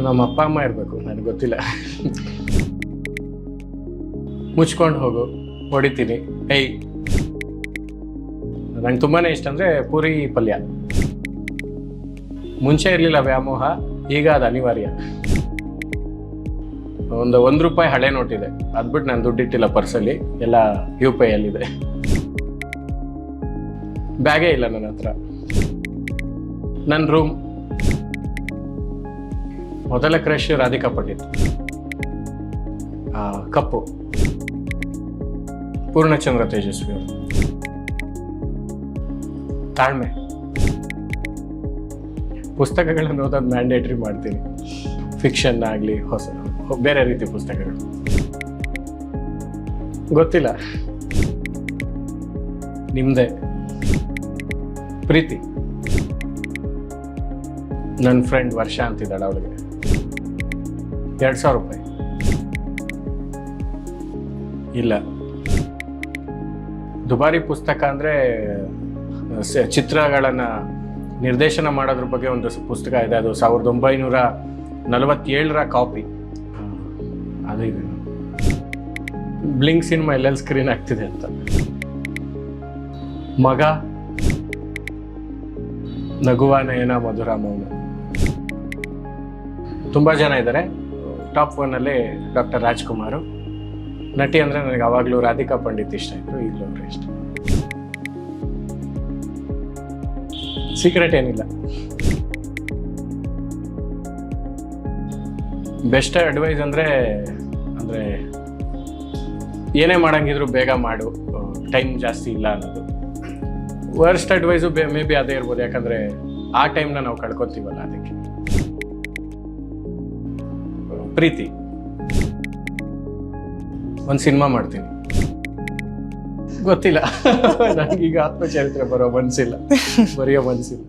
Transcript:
ನಮ್ಮ ಅಪ್ಪ ಅಮ್ಮ ಇರಬೇಕು, ನನಗೆ ಗೊತ್ತಿಲ್ಲ. ಮುಚ್ಕೊಂಡು ಹೋಗು, ಹೊಡಿತೀನಿ. ಏಯ್. ನಂಗೆ ತುಂಬಾ ಇಷ್ಟ ಅಂದರೆ ಪೂರಿ ಪಲ್ಯ. ಮುಂಚೆ ಇರಲಿಲ್ಲ ವ್ಯಾಮೋಹ, ಈಗ ಅದು ಅನಿವಾರ್ಯ. ಒಂದು ಒಂದು ರೂಪಾಯಿ ಹಳೆ ನೋಟ್ ಇದೆ. ಅದ್ಬಿಟ್ಟು ನಾನು ದುಡ್ಡಿಟ್ಟಿಲ್ಲ ಪರ್ಸಲ್ಲಿ ಎಲ್ಲ ಯು ಪಿ ಐಯಲ್ಲಿದೆ ಬ್ಯಾಗೇ ಇಲ್ಲ ನನ್ನ ಹತ್ರ. ನನ್ನ ರೂಮ್ ಮೊದಲ ಕ್ರಶ್ ರಾಧಿಕಾ ಪಂಡಿತ್ ಕಪ್ಪು. ಪೂರ್ಣಚಂದ್ರ ತೇಜಸ್ವಿ ಅವರು. ತಾಳ್ಮೆ. ಪುಸ್ತಕಗಳನ್ನು ಓದೋದು ಮ್ಯಾಂಡೇಟ್ರಿ ಮಾಡ್ತೀನಿ. ಫಿಕ್ಷನ್ ಆಗಲಿ, ಹೊಸ, ಬೇರೆ ರೀತಿ ಪುಸ್ತಕಗಳು. ಗೊತ್ತಿಲ್ಲ. ನಿಮ್ದೆ. ಪ್ರೀತಿ. ನನ್ನ ಫ್ರೆಂಡ್ ವರ್ಷ ಅಂತಿದ್ದಾಳೆ ಅವಳಿಗೆ. ಎರಡು ಸಾವಿರ ರೂಪಾಯಿ. ಇಲ್ಲ. ದುಬಾರಿ ಪುಸ್ತಕ ಅಂದರೆ ಚಿತ್ರಗಳನ್ನು ನಿರ್ದೇಶನ ಮಾಡೋದ್ರ ಬಗ್ಗೆ ಒಂದು ಪುಸ್ತಕ ಇದೆ. ಅದು ಸಾವಿರದ ಒಂಬೈನೂರ ನಲವತ್ತೇಳರ ಕಾಪಿ. ಅದು ಇದೆ. ಬ್ಲಿಂಕ್ ಸಿನಿಮಾ ಎಲ್ಲೆಲ್ಲಿ ಸ್ಕ್ರೀನ್ ಆಗ್ತಿದೆ ಅಂತ. ಮಗ. ನಗುವ ನಯನ ಮಧುರ ಮೌನ. ತುಂಬ ಜನ ಇದ್ದಾರೆ. ಟಾಪ್ ಒನ್ನಲ್ಲಿ ಡಾಕ್ಟರ್ ರಾಜ್ಕುಮಾರ್. ನಟಿ ಅಂದರೆ ನನಗೆ ಅವಾಗಲೂ ರಾಧಿಕಾ ಪಂಡಿತ್ ಇಷ್ಟ ಆಯ್ತು, ಈಗಲೂ ಅವರು ಇಷ್ಟ. ಸೀಕ್ರೆಟ್ ಏನಿಲ್ಲ. ಬೆಸ್ಟ್ ಅಡ್ವೈಸ್ ಅಂದರೆ ಅಂದರೆ ಏನೇ ಮಾಡಂಗಿದ್ರು ಬೇಗ ಮಾಡು ಟೈಮ್ ಜಾಸ್ತಿ ಇಲ್ಲ ಅನ್ನೋದು. ವರ್ಸ್ಟ್ ಅಡ್ವೈಸು ಬೇ ಮೇ ಬಿ ಅದೇ ಇರ್ಬೋದು, ಯಾಕಂದರೆ ಆ ಟೈಮ್ನ ನಾವು ಕಳ್ಕೊತೀವಲ್ಲ ಅದಕ್ಕೆ. ಪ್ರೀತಿ. ಒಂದು ಸಿನಿಮಾ ಮಾಡ್ತೀನಿ. ಗೊತ್ತಿಲ್ಲ. ನನಗೀಗ ಆತ್ಮಚರಿತ್ರೆ ಬರೋ ಮನಸ್ಸಿಲ್ಲ ಬರೆಯೋ ಮನಸ್ಸಿಲ್ಲ